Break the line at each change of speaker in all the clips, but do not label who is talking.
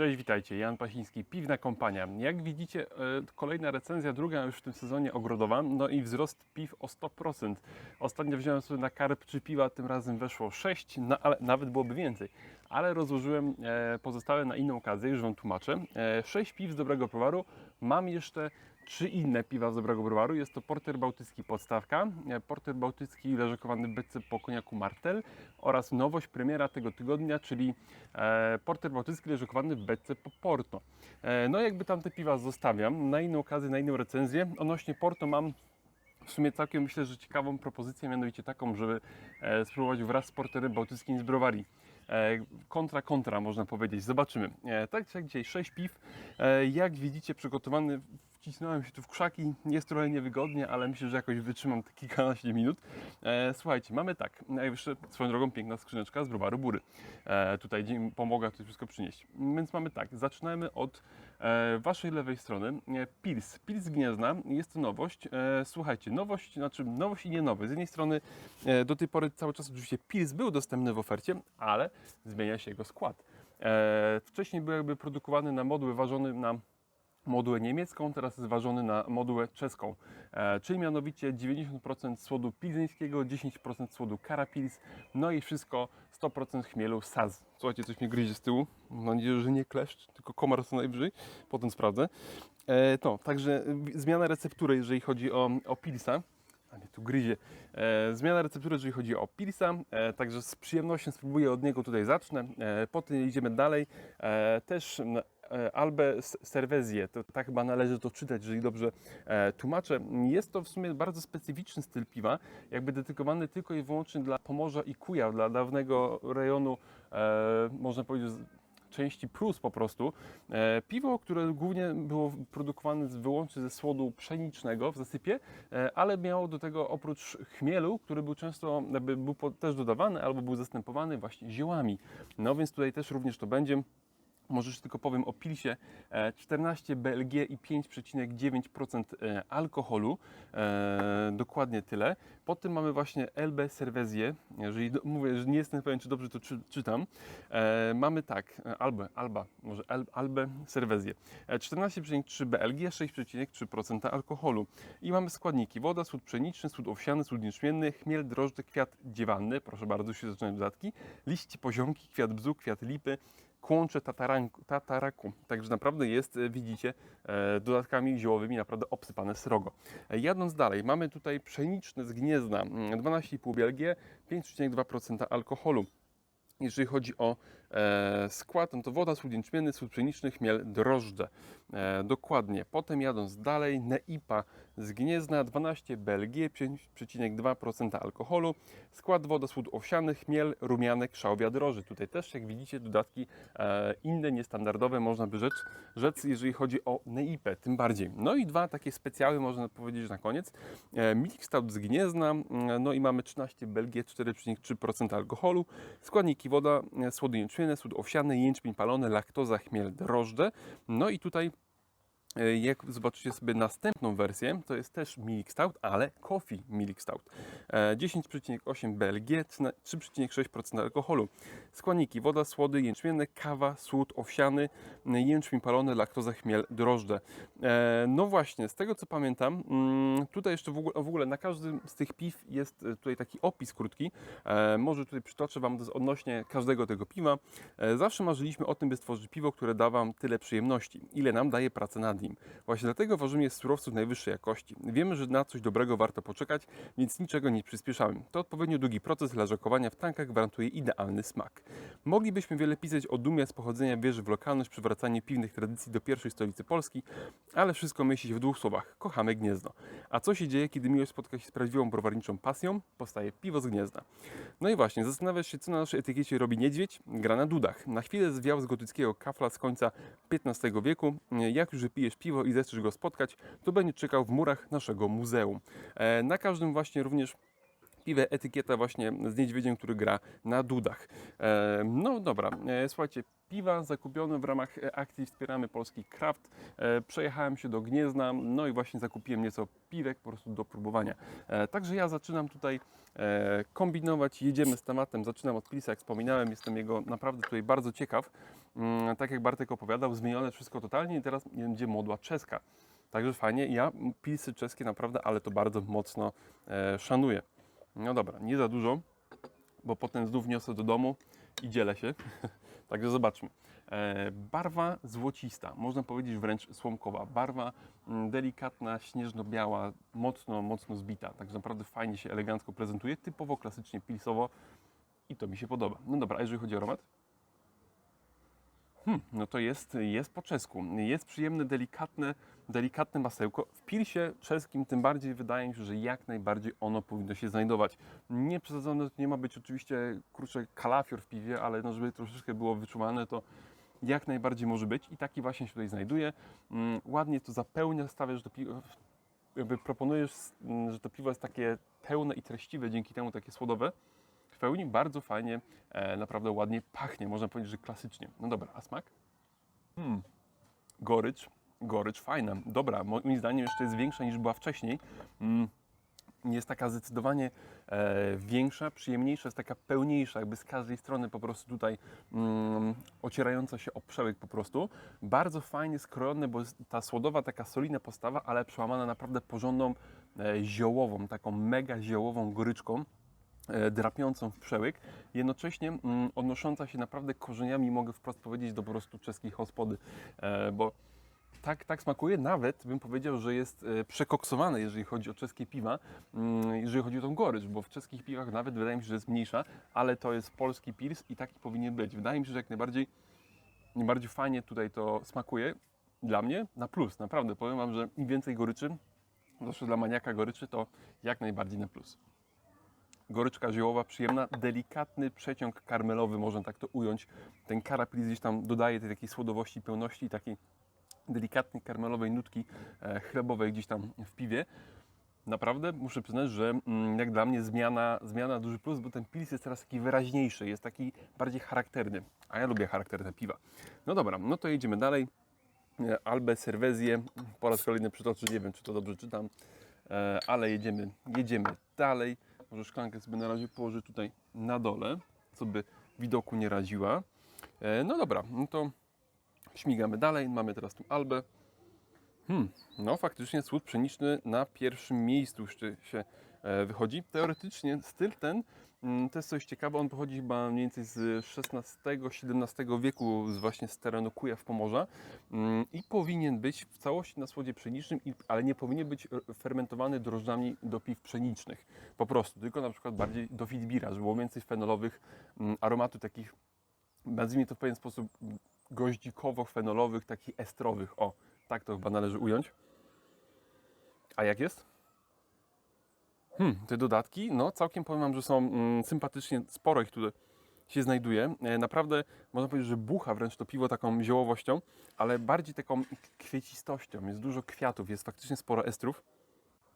Cześć, witajcie. Jan Pasiński, Piwna Kompania. Jak widzicie, e, kolejna recenzja, druga już w tym sezonie ogrodowa, no i wzrost piw o 100%. Ostatnio wziąłem sobie na karp czy piwa, tym razem weszło 6, no, ale nawet byłoby więcej. Ale rozłożyłem e, pozostałe na inną okazję, już Wam tłumaczę. E, 6 piw z dobrego browaru. Mam jeszcze trzy inne piwa z dobrego browaru. Jest to Porter Bałtycki Podstawka, e, Porter Bałtycki leżakowany w beczce po koniaku Martel oraz nowość premiera tego tygodnia, czyli e, Porter Bałtycki leżakowany w beczce po Porto. E, no jakby tam te piwa zostawiam na inną okazję, na inną recenzję. Odnośnie Porto mam w sumie całkiem myślę, że ciekawą propozycję, mianowicie taką, żeby spróbować wraz z Porterem Bałtyckim z browari. E, kontra, kontra można powiedzieć. Zobaczymy. Tak jak dzisiaj 6 piw. Jak widzicie przygotowany, wcisnąłem się tu w krzaki. Jest trochę niewygodnie, ale myślę, że jakoś wytrzymam te kilkanaście minut. E, słuchajcie, mamy tak. Najwyższe, swoją drogą piękna skrzyneczka z browaru Bury. E, tutaj pomogła to wszystko przynieść. Więc mamy tak. Zaczynamy od e, waszej lewej strony. E, Pils. Pils Gniezna. Jest to nowość. E, słuchajcie, nowość, znaczy nowość i nie nowość. Z jednej strony e, do tej pory cały czas oczywiście Pils był dostępny w ofercie, ale zmienia się jego skład. E, wcześniej był jakby produkowany na moduły ważony na modułę niemiecką, teraz jest ważony na modułę czeską, e, czyli mianowicie 90% słodu pilzeńskiego, 10% słodu karapils, no i wszystko 100% chmielu saz. Słuchajcie, coś mnie gryzie z tyłu, mam nadzieję, że nie kleszcz, tylko komar co najwyżej, potem sprawdzę. E, to, także w- zmiana receptury, jeżeli chodzi o, o pilsa, a nie tu gryzie. E, zmiana receptury, jeżeli chodzi o Pilsa, e, także z przyjemnością spróbuję od niego tutaj zacznę. E, potem idziemy dalej. E, też e, Albe S- Cervezję, to tak chyba należy to czytać, jeżeli dobrze e, tłumaczę. Jest to w sumie bardzo specyficzny styl piwa, jakby dedykowany tylko i wyłącznie dla Pomorza i Kujaw, dla dawnego rejonu, e, można powiedzieć, części Prus po prostu. E, piwo, które głównie było produkowane wyłącznie ze słodu pszenicznego w zasypie, e, ale miało do tego oprócz chmielu, który był często jakby był też dodawany albo był zastępowany właśnie ziołami. No więc tutaj też również to będzie. Może tylko powiem o pilsie. E, 14 BLG i 5,9% e, alkoholu. E, dokładnie tyle. Potem mamy właśnie LB Cervezję. Jeżeli mówię, że nie jestem pewien, czy dobrze to czy, czytam. E, mamy tak, e, Albe, Alba, może Al, Albe Cervezję. E, 14,3 BLG, 6,3% alkoholu. I mamy składniki. Woda, sód pszeniczny, sód owsiany, sód jęczmienny, chmiel, drożdże, kwiat dziewanny. Proszę bardzo, się zaczynają dodatki. Liście poziomki, kwiat bzu, kwiat lipy, kłącze tataraku. Także naprawdę jest, e, widzicie, e, dodatkami ziołowymi naprawdę obsypane srogo. E, Jadąc dalej, mamy tutaj pszeniczne z gniezna, mm, 12,5 BLG, 5,2% alkoholu. Jeżeli chodzi o skład, no to woda, sód jęczmienny, sód pszeniczny, chmiel, drożdże. E, dokładnie. Potem jadąc dalej, Neipa z Gniezna, 12 BLG, 5,2% alkoholu. Skład woda, sód owsiany, chmiel, rumianek, szałwia, droży. Tutaj też, jak widzicie, dodatki e, inne, niestandardowe, można by rzec, rzec, jeżeli chodzi o Neipę, tym bardziej. No i dwa takie specjały, można powiedzieć na koniec. E, Milk Stout z Gniezna, no i mamy 13 BLG, 4,3% alkoholu. Składniki woda, e, jęczmienne, sód owsiany, jęczmień palony, laktoza, chmiel, drożdże. No i tutaj jak zobaczycie sobie następną wersję, to jest też Milk Stout, ale Coffee Milk Stout. E, 10,8 BLG, 3,6% alkoholu. Składniki woda, słody jęczmienne, kawa, słód owsiany, jęczmień palony, laktoza, chmiel, drożdże. E, No właśnie, z tego co pamiętam, mm, tutaj jeszcze w ogóle, w ogóle na każdym z tych piw jest e, tutaj taki opis krótki. E, Może tutaj przytoczę Wam odnośnie każdego tego piwa. E, Zawsze marzyliśmy o tym, by stworzyć piwo, które da Wam tyle przyjemności, ile nam daje praca nim. Właśnie dlatego ważymy je z surowców najwyższej jakości. Wiemy, że na coś dobrego warto poczekać, więc niczego nie przyspieszamy. To odpowiednio długi proces leżakowania w tankach gwarantuje idealny smak. Moglibyśmy wiele pisać o dumie z pochodzenia wieży w lokalność, przywracanie piwnych tradycji do pierwszej stolicy Polski, ale wszystko mieści w dwóch słowach. Kochamy Gniezno. A co się dzieje, kiedy miłość spotka się z prawdziwą browarniczą pasją? Powstaje piwo z Gniezna. No i właśnie, zastanawiasz się, co na naszej etykiecie robi niedźwiedź? Gra na dudach. Na chwilę zwiał z gotyckiego kafla z końca XV wieku. Jak już wypijesz piwo i zechcesz go spotkać, to będzie czekał w murach naszego muzeum. E, Na każdym właśnie również piwę etykieta właśnie z niedźwiedziem, który gra na dudach. E, no dobra, e, słuchajcie, piwa zakupione w ramach akcji Wspieramy Polski Kraft. Przejechałem się do Gniezna, no i właśnie zakupiłem nieco piwek po prostu do próbowania. Także ja zaczynam tutaj kombinować, jedziemy z tematem, zaczynam od Pilsa, jak wspominałem, jestem jego naprawdę tutaj bardzo ciekaw. Mm, tak jak Bartek opowiadał, zmienione wszystko totalnie i teraz będzie modła czeska. Także fajnie. Ja pilsy czeskie naprawdę, ale to bardzo mocno e, szanuję. No dobra, nie za dużo, bo potem znów niosę do domu i dzielę się. Także zobaczmy. E, barwa złocista, można powiedzieć wręcz słomkowa. Barwa mm, delikatna, śnieżno-biała, mocno, mocno zbita. Także naprawdę fajnie się elegancko prezentuje, typowo klasycznie pilsowo i to mi się podoba. No dobra, a jeżeli chodzi o aromat? Hmm, no to jest, jest po czesku. Jest przyjemne, delikatne, delikatne masełko. W pilsie czeskim tym bardziej wydaje mi się, że jak najbardziej ono powinno się znajdować. Nie przesadzone, to nie ma być oczywiście, kurczę, kalafior w piwie, ale no, żeby troszeczkę było wyczuwane, to jak najbardziej może być i taki właśnie się tutaj znajduje. Mm, ładnie to zapełnia, stawiasz do piwa, proponujesz, mm, że to piwo jest takie pełne i treściwe, dzięki temu takie słodowe. Pełni bardzo fajnie, e, naprawdę ładnie pachnie, można powiedzieć, że klasycznie. No dobra, a smak? Hmm. Gorycz, gorycz fajna, dobra, moim zdaniem jeszcze jest większa niż była wcześniej. Mm. Jest taka zdecydowanie e, większa, przyjemniejsza, jest taka pełniejsza, jakby z każdej strony po prostu tutaj mm, ocierająca się o przełyk po prostu. Bardzo fajnie skrojone, bo ta słodowa, taka solidna postawa, ale przełamana naprawdę porządną e, ziołową, taką mega ziołową goryczką drapiącą w przełyk, jednocześnie mm, odnosząca się naprawdę korzeniami, mogę wprost powiedzieć, do po prostu czeskiej hospody, e, bo tak, tak smakuje, nawet bym powiedział, że jest e, przekoksowane, jeżeli chodzi o czeskie piwa, mm, jeżeli chodzi o tą gorycz, bo w czeskich piwach nawet wydaje mi się, że jest mniejsza, ale to jest polski pils i taki powinien być. Wydaje mi się, że jak najbardziej, najbardziej fajnie tutaj to smakuje. Dla mnie na plus, naprawdę. Powiem Wam, że im więcej goryczy, zwłaszcza dla maniaka goryczy, to jak najbardziej na plus goryczka ziołowa, przyjemna, delikatny przeciąg karmelowy, można tak to ująć. Ten karapil gdzieś tam dodaje tej takiej słodowości, pełności, takiej delikatnej karmelowej nutki e, chlebowej gdzieś tam w piwie. Naprawdę muszę przyznać, że mm, jak dla mnie zmiana, zmiana duży plus, bo ten pils jest teraz taki wyraźniejszy, jest taki bardziej charakterny, a ja lubię charakterne piwa. No dobra, no to jedziemy dalej. E, Albe Cervezję, po raz kolejny przytoczę, nie wiem czy to dobrze czytam, e, ale jedziemy, jedziemy dalej. Może szklankę sobie na razie położę tutaj na dole, co by widoku nie raziła. E, No dobra, no to śmigamy dalej. Mamy teraz tu Albę. Hmm, no faktycznie słód pszeniczny na pierwszym miejscu już się wychodzi. Teoretycznie styl ten, mm, to jest coś ciekawe, on pochodzi chyba mniej więcej z XVI-XVII wieku, z właśnie z terenu Kujaw Pomorza mm, i powinien być w całości na słodzie pszenicznym, ale nie powinien być e, fermentowany drożdżami do piw pszenicznych. Po prostu, tylko na przykład bardziej do witbira, żeby było więcej fenolowych mm, aromatu takich, nazwijmy to w pewien sposób goździkowo-fenolowych, takich estrowych. O, tak to chyba należy ująć. A jak jest? Hmm, te dodatki, no całkiem powiem Wam, że są mm, sympatycznie, sporo ich tutaj się znajduje. E, naprawdę można powiedzieć, że bucha wręcz to piwo taką ziołowością, ale bardziej taką kwiecistością. Jest dużo kwiatów, jest faktycznie sporo estrów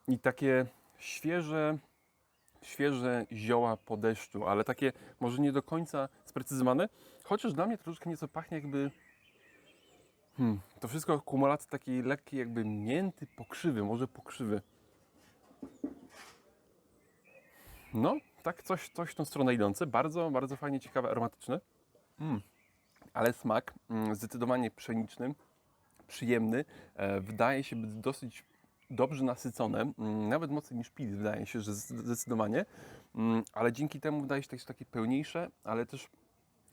i takie świeże, świeże zioła po deszczu, ale takie może nie do końca sprecyzowane, chociaż dla mnie troszeczkę nieco pachnie jakby Hmm, to wszystko kumulacja takiej lekkiej jakby mięty, pokrzywy, może pokrzywy. No, tak coś, coś w tą stronę idące. Bardzo, bardzo fajnie, ciekawe, aromatyczne. Mm. Ale smak mm, zdecydowanie pszeniczny, przyjemny. E, wydaje się być dosyć dobrze nasycone, mm, nawet mocniej niż pils, wydaje się, że zdecydowanie. Mm, ale dzięki temu wydaje się też takie pełniejsze, ale też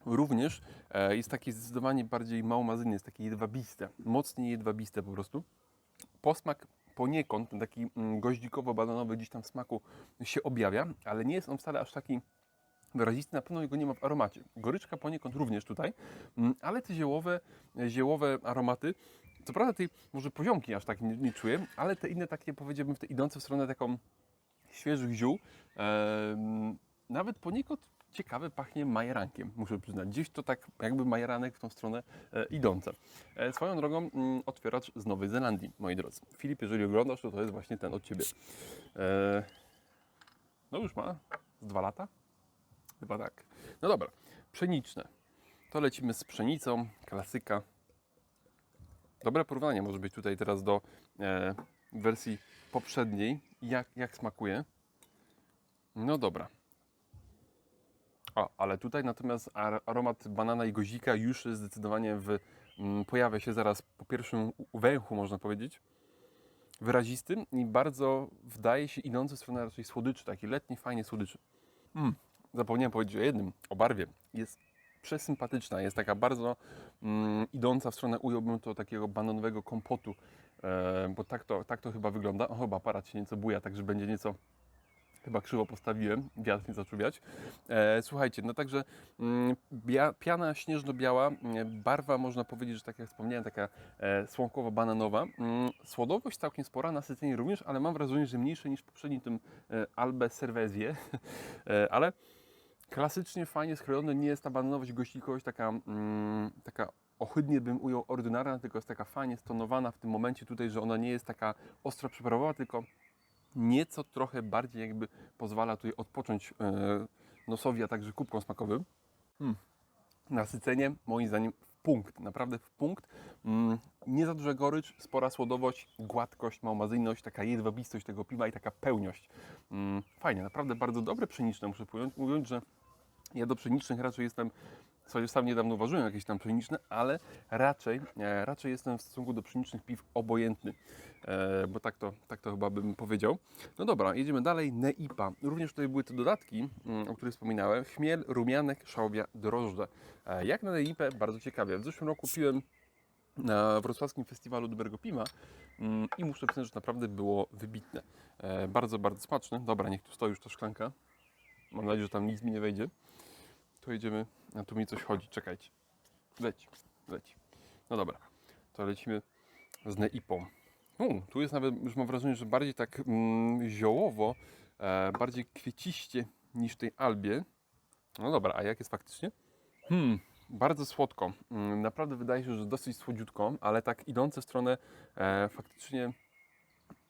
również e, jest takie zdecydowanie bardziej małomazyjne, jest takie jedwabiste, mocniej jedwabiste po prostu. Posmak poniekąd, taki mm, goździkowo-bananowy gdzieś tam w smaku się objawia, ale nie jest on wcale aż taki wyrazisty, na pewno jego nie ma w aromacie. Goryczka poniekąd również tutaj, mm, ale te ziołowe, ziołowe aromaty, co prawda tej może poziomki aż tak nie, nie czuję, ale te inne takie powiedziałbym te idące w stronę taką świeżych ziół, em, nawet poniekąd ciekawe pachnie majerankiem, muszę przyznać. Gdzieś to tak jakby majeranek w tą stronę e, idące. E, swoją drogą mm, otwieracz z Nowej Zelandii, moi drodzy. Filip, jeżeli oglądasz, to to jest właśnie ten od Ciebie. E, no już ma z dwa lata? Chyba tak. No dobra, pszeniczne. To lecimy z pszenicą, klasyka. Dobre porównanie może być tutaj teraz do e, wersji poprzedniej. Jak, jak smakuje? No dobra. O, ale tutaj natomiast ar- aromat banana i gozika już zdecydowanie w, mm, pojawia się zaraz po pierwszym węchu, można powiedzieć. Wyrazistym i bardzo wydaje się idący w stronę raczej słodyczy, taki letni, fajnie słodyczy. Mm. Zapomniałem powiedzieć o jednym, o barwie. Jest przesympatyczna, jest taka bardzo mm, idąca w stronę, ująłbym to takiego bananowego kompotu, e, bo tak to, tak to chyba wygląda. O, chyba aparat się nieco buja, także będzie nieco Chyba krzywo postawiłem, wiatr nie zaczął wiać. E, słuchajcie, no także mm, bia, piana śnieżno-biała, mm, barwa można powiedzieć, że tak jak wspomniałem, taka e, słomkowo-bananowa. Mm, słodowość całkiem spora, nasycenie również, ale mam wrażenie, że mniejsze niż w poprzednim tym e, Albe Cervezie, e, ale klasycznie fajnie skrojone, nie jest ta bananowość, gościkowość taka, mm, taka ohydnie bym ujął ordynarna, tylko jest taka fajnie stonowana w tym momencie tutaj, że ona nie jest taka ostro przyprawowa, tylko nieco trochę bardziej jakby pozwala tutaj odpocząć e, nosowi, a także kubkom smakowym. Mm. Nasycenie moim zdaniem w punkt, naprawdę w punkt. Mm, nie za duża gorycz, spora słodowość, gładkość, małmazyjność, taka jedwabistość tego piwa i taka pełniość. Mm, fajnie, naprawdę bardzo dobre pszeniczne, muszę mówiąc, że ja do pszenicznych raczej jestem, co sam niedawno uważałem jakieś tam pszeniczne, ale raczej, e, raczej jestem w stosunku do pszenicznych piw obojętny, e, bo tak to, tak to chyba bym powiedział. No dobra, jedziemy dalej. Neipa. Również tutaj były te dodatki, mm, o których wspominałem. Chmiel, rumianek, szałwia, drożdże. E, jak na Neipę? Bardzo ciekawie. W zeszłym roku piłem na wrocławskim festiwalu dobrego piwa mm, i muszę przyznać, że naprawdę było wybitne. Bardzo, bardzo smaczne. Dobra, niech tu stoi już ta szklanka. Mam nadzieję, że tam nic mi nie wejdzie. To jedziemy, a tu mi coś chodzi, czekajcie. Leci, leci. No dobra, to lecimy z Neipą. U, tu jest nawet, już mam wrażenie, że bardziej tak mm, ziołowo, e, bardziej kwieciście niż tej Albie. No dobra, a jak jest faktycznie? Hmm, bardzo słodko. Mm, Naprawdę wydaje się, że dosyć słodziutko, ale tak idące w stronę e, faktycznie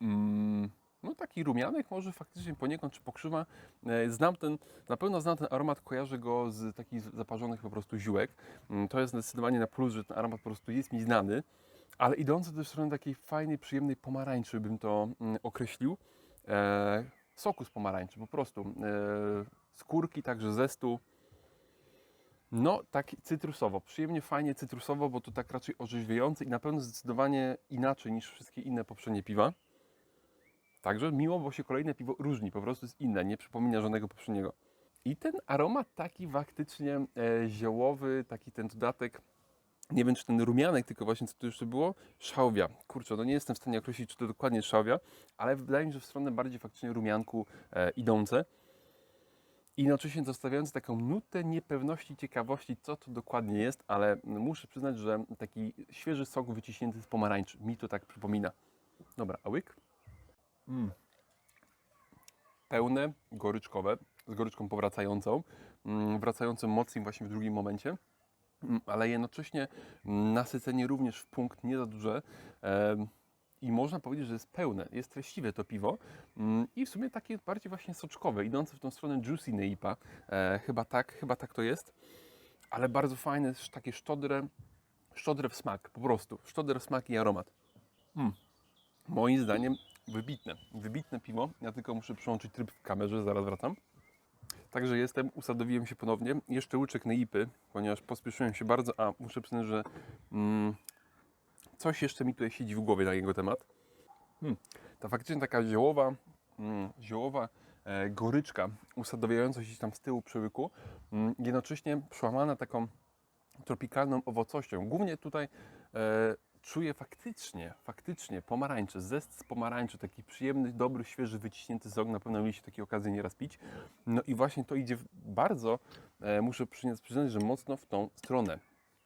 mm, no taki rumianek może faktycznie poniekąd czy pokrzywa. E, Znam ten, na pewno znam ten aromat, kojarzę go z takich zaparzonych po prostu ziółek. Mm, To jest zdecydowanie na plus, że ten aromat po prostu jest mi znany, ale idący też w stronę takiej fajnej, przyjemnej pomarańczy bym to mm, określił. E, soku z pomarańczy po prostu. E, skórki, także zestu. No, tak cytrusowo, przyjemnie, fajnie cytrusowo, bo to tak raczej orzeźwiające i na pewno zdecydowanie inaczej niż wszystkie inne poprzednie piwa. Także miło, bo się kolejne piwo różni, po prostu jest inne, nie przypomina żadnego poprzedniego. I ten aromat taki faktycznie e, ziołowy, taki ten dodatek, nie wiem czy ten rumianek, tylko właśnie co tu jeszcze było, szałwia. Kurczę, no nie jestem w stanie określić, czy to dokładnie szałwia, ale wydaje mi się, że w stronę bardziej faktycznie rumianku e, idące. I jednocześnie zostawiając taką nutę niepewności, ciekawości, co to dokładnie jest, ale muszę przyznać, że taki świeży sok wyciśnięty z pomarańczy mi to tak przypomina. Dobra, a łyk? Mm. Pełne, goryczkowe, z goryczką powracającą, mm, wracającym mocniej właśnie w drugim momencie, Mm, ale jednocześnie nasycenie również w punkt nie za duże. I można powiedzieć, że jest pełne, jest treściwe to piwo mm, i w sumie takie bardziej właśnie soczkowe, idące w tą stronę juicy neipa. E, chyba tak, chyba tak to jest, ale bardzo fajne, takie szczodre, szczodre w smak, po prostu, szczodre w smak i aromat. Mm. Moim zdaniem wybitne, wybitne piwo. Ja tylko muszę przełączyć tryb w kamerze, zaraz wracam. Także jestem, usadowiłem się ponownie. Jeszcze łyczek neipy, ponieważ pospieszyłem się bardzo, a muszę przyznać, że mm, coś jeszcze mi tutaj siedzi w głowie na jego temat. Hmm. Ta faktycznie taka ziołowa, mm, ziołowa e, goryczka usadowiająca się tam z tyłu przy łyku, mm, jednocześnie przełamana taką tropikalną owocością. Głównie tutaj e, czuję faktycznie, faktycznie pomarańcze, zest z pomarańczy, taki przyjemny, dobry, świeży, wyciśnięty sok. Na pewno mieliście takie okazje nieraz pić. No i właśnie to idzie bardzo, e, muszę przyznać, przyznać, że mocno w tą stronę,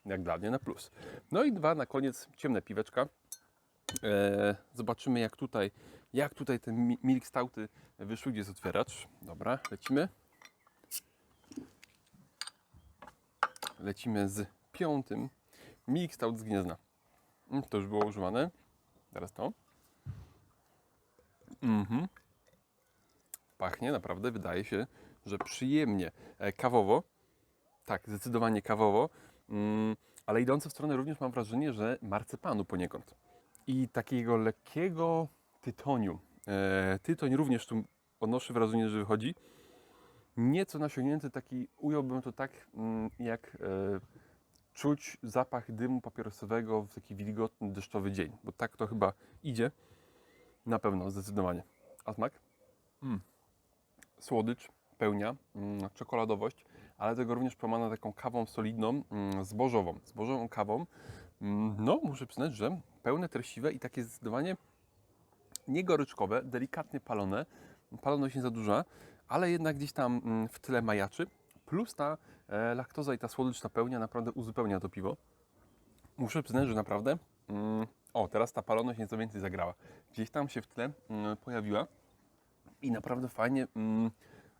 jak dla mnie na plus. No i dwa na koniec ciemne piweczka. E, zobaczymy jak tutaj, jak tutaj te mi- milk stouty wyszły, gdzie jest otwieracz. Dobra, lecimy. Lecimy z piątym. Milk stout z Gniezna. Mm, To już było używane. Teraz to. Mhm. Pachnie naprawdę, wydaje się, że przyjemnie. E, Kawowo. Tak, zdecydowanie kawowo. Mm, ale idące w stronę również mam wrażenie, że marcepanu poniekąd. I takiego lekkiego tytoniu. E, tytoń również tu odnoszę wrażenie, że wychodzi. nieco nasiągnięty, taki, ująłbym to tak, mm, jak e, czuć zapach dymu papierosowego w taki wilgotny, deszczowy dzień, bo tak to chyba idzie. Na pewno, zdecydowanie. A smak? Mm. Słodycz, pełnia, mm, czekoladowość, ale tego również pomana taką kawą solidną, mm, zbożową, zbożową kawą. Mm, No, muszę przyznać, że pełne, treściwe i takie zdecydowanie nie goryczkowe, delikatnie palone. Paloność nie za duża, ale jednak gdzieś tam mm, w tyle majaczy. Plus ta laktoza i ta słodycz napełnia, naprawdę uzupełnia to piwo. Muszę przyznać, że naprawdę. Mm, o, teraz ta paloność nieco więcej zagrała. Gdzieś tam się w tle mm, pojawiła i naprawdę fajnie, mm,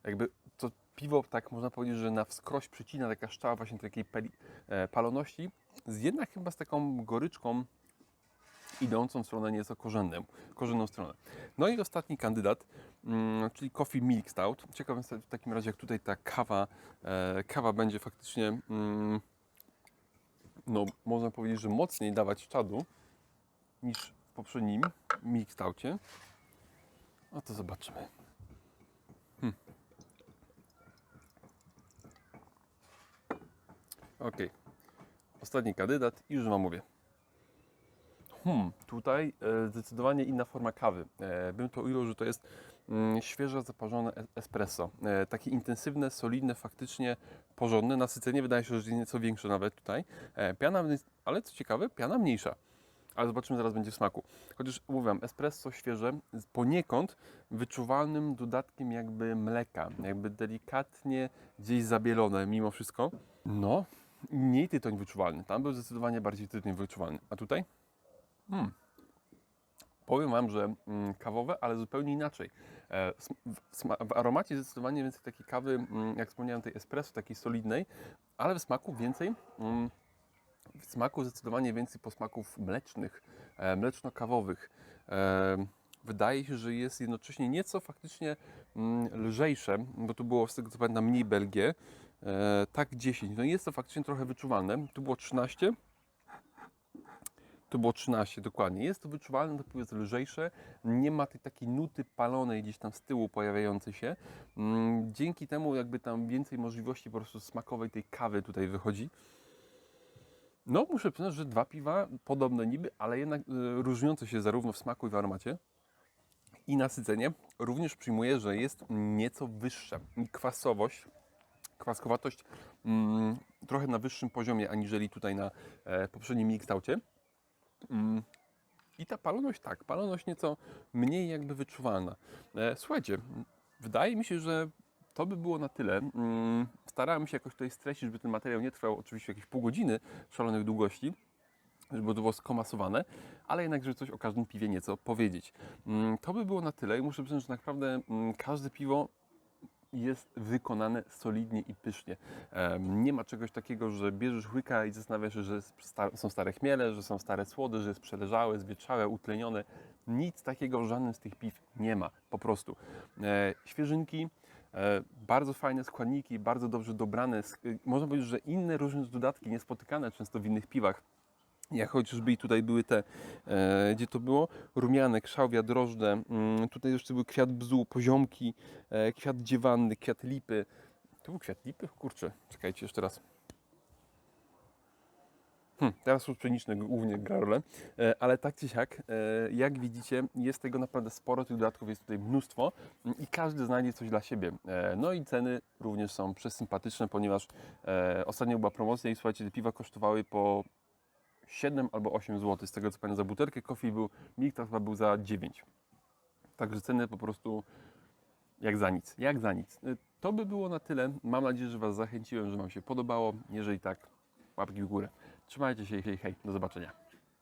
jakby to piwo, tak można powiedzieć, że na wskroś przycina taka szczała właśnie takiej e, paloności, z jednak chyba z taką goryczką idącą stronę nieco korzenną, korzenną stronę. No i ostatni kandydat, mm, czyli Coffee Milk Stout. Ciekaw jestem w takim razie, jak tutaj ta kawa, e, kawa będzie faktycznie, mm, no można powiedzieć, że mocniej dawać czadu niż w poprzednim Milk Stoutie. No to zobaczymy. Hmm. Ok. Ostatni kandydat i już Wam mówię. Hmm, tutaj e, zdecydowanie inna forma kawy. E, bym to ujął, że to jest mm, świeżo zaparzone es- espresso. E, takie intensywne, solidne, faktycznie porządne. Nasycenie wydaje się, że jest nieco większe nawet tutaj. Piana, ale co ciekawe, piana mniejsza. Ale zobaczymy, zaraz będzie w smaku. Chociaż mówiłam, espresso świeże z poniekąd wyczuwalnym dodatkiem jakby mleka. Jakby delikatnie gdzieś zabielone mimo wszystko. No, mniej tytoń wyczuwalny. Tam był zdecydowanie bardziej tytoń wyczuwalny. A tutaj? Hmm. Powiem Wam, że mm, kawowe, ale zupełnie inaczej. E, w, aromacie zdecydowanie więcej takiej kawy, mm, jak wspomniałem, tej espresso, takiej solidnej, ale w smaku więcej, mm, w smaku zdecydowanie więcej posmaków mlecznych, e, mleczno-kawowych. E, wydaje się, że jest jednocześnie nieco faktycznie lżejsze, bo tu było z tego co pamiętam mniej Belgię, tak 10. No jest to faktycznie trochę wyczuwalne. Tu było 13, to było 13 dokładnie. Jest to wyczuwalne, to jest lżejsze, nie ma tej takiej nuty palonej gdzieś tam z tyłu pojawiającej się. Mm, Dzięki temu jakby tam więcej możliwości po prostu smakowej tej kawy tutaj wychodzi. No, muszę przyznać, że dwa piwa podobne niby, ale jednak y, różniące się zarówno w smaku i w aromacie. I nasycenie również przyjmuję, że jest nieco wyższe. Kwasowość, kwaskowatość mm, trochę na wyższym poziomie aniżeli tutaj na e, poprzednim mixtaucie. Mm. I ta paloność, tak, paloność nieco mniej jakby wyczuwalna. E, słuchajcie, wydaje mi się, że to by było na tyle. Mm, Starałem się jakoś tutaj streścić, żeby ten materiał nie trwał oczywiście jakieś pół godziny szalonych długości, żeby to było skomasowane, ale jednak, żeby coś o każdym piwie nieco powiedzieć. Mm, To by było na tyle i muszę przyznać, że naprawdę mm, każde piwo jest wykonane solidnie i pysznie. Nie ma czegoś takiego, że bierzesz łyka i zastanawiasz się, że są stare chmiele, że są stare słody, że jest przeleżałe, zwietrzałe, utlenione. Nic takiego w żadnym z tych piw nie ma, po prostu. E, świeżynki, e, bardzo fajne składniki, bardzo dobrze dobrane. Można powiedzieć, że inne różne dodatki, niespotykane często w innych piwach, jak chociażby i tutaj były te, e, gdzie to było? Rumianek, szałwia, drożdże. Mm, tutaj jeszcze był kwiat bzu, poziomki, e, kwiat dziewanny, kwiat lipy. To był kwiat lipy? Kurczę, czekajcie jeszcze raz. Hmm, teraz słód pszeniczny głównie gra rolę, e, ale tak czy siak, e, jak widzicie, jest tego naprawdę sporo, tych dodatków jest tutaj mnóstwo mm, i każdy znajdzie coś dla siebie. E, No i ceny również są przesympatyczne, ponieważ ostatnio była promocja i słuchajcie, te piwa kosztowały po 7 albo 8 zł. Z tego co pamiętam, za butelkę kofi był, milk chyba był za 9. Także ceny po prostu jak za nic, jak za nic. Y, To by było na tyle. Mam nadzieję, że Was zachęciłem, że Wam się podobało. Jeżeli tak, łapki w górę. Trzymajcie się, hej, hej, do zobaczenia.